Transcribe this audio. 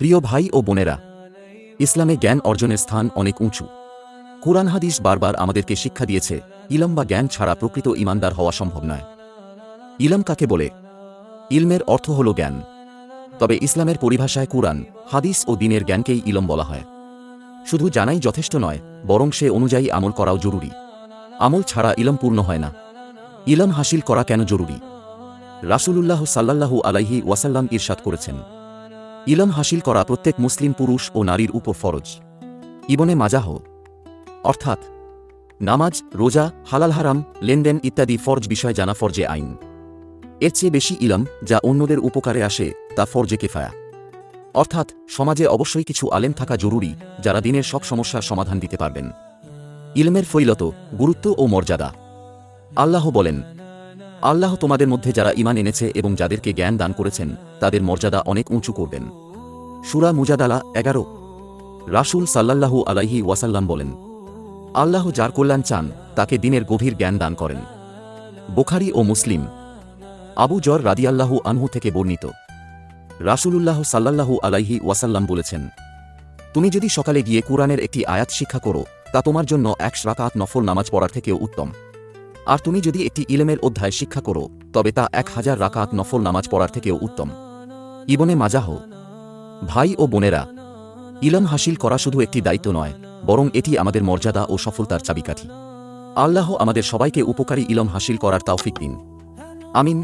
প্রিয় ভাই ও বোনেরা, ইসলামে জ্ঞান অর্জনের স্থান অনেক উঁচু। কুরআন হাদিস বারবার আমাদেরকে শিক্ষা দিয়েছে, ইলম বা জ্ঞান ছাড়া প্রকৃত ইমানদার হওয়া সম্ভব নয়। ইলম কাকে বলে? ইলমের অর্থ হল জ্ঞান। তবে ইসলামের পরিভাষায় কুরআন, হাদিস ও দিনের জ্ঞানকেই ইলম বলা হয়। শুধু জানাই যথেষ্ট নয়, বরং সে অনুযায়ী আমল করাও জরুরি। আমল ছাড়া ইলম পূর্ণ হয় না। ইলম হাসিল করা কেন জরুরি? রাসূলুল্লাহ সাল্লাল্লাহু আলাইহি ওয়াসাল্লাম ইরশাদ করেছেন। ইলম হাসিল করা প্রত্যেক মুসলিম পুরুষ ও নারীর উপর ফরজ। ইবনে মাজাহ, অর্থাৎ নামাজ, রোজা, হালাল হারাম, লেনদেন ইত্যাদি ফরজ বিষয় জানা ফরজে আইন। এর চেয়ে বেশি ইলম যা অন্যদের উপকারে আসে তা ফরজে কেফায়া। অর্থাৎ সমাজে অবশ্যই কিছু আলেম থাকা জরুরি যারা দিনের সব সমস্যার সমাধান দিতে পারবেন। ইলমের ফৈলত গুরুত্ব ও মর্যাদা। আল্লাহ বলেন আল্লাহ তোমাদের মধ্যে যারা ইমান এনেছে এবং যাদেরকে জ্ঞান দান করেছেন, তাদের মর্যাদা অনেক উঁচু করবেন। সুরা মুজাদালা এগারো। রাসূল সাল্লাল্লাহু আলাইহি ওয়াসাল্লাম বলেন, আল্লাহ যার কল্যাণ চান, তাকে দিনের গভীর জ্ঞান দান করেন। বুখারি ও মুসলিম। আবু জর রাদিয়াল্লাহু আনহু থেকে বর্ণিত। রাসূলুল্লাহ সাল্লাল্লাহু আলাইহি ওয়াসাল্লাম বলেছেন, তুমি যদি সকালে গিয়ে কুরআনের একটি আয়াত শিক্ষা করো, তা তোমার জন্য এক রাকাত নফল নামাজ পড়ার থেকেও উত্তম। আর তুমি যদি একটি ইলেমের অধ্যায় শিক্ষা করো, তবে তা এক হাজার রাকাত নফল নামাজ পড়ার থেকেও উত্তম। ইবনে মাজাহ, ভাই ও বোনেরা, ইলম হাসিল করা শুধু একটি দায়িত্ব নয়, বরং এটি আমাদের মর্যাদা ও সফলতার চাবিকাঠি। আল্লাহ আমাদের সবাইকে উপকারী ইলম হাসিল করার তাওফিক দিন। আমিন।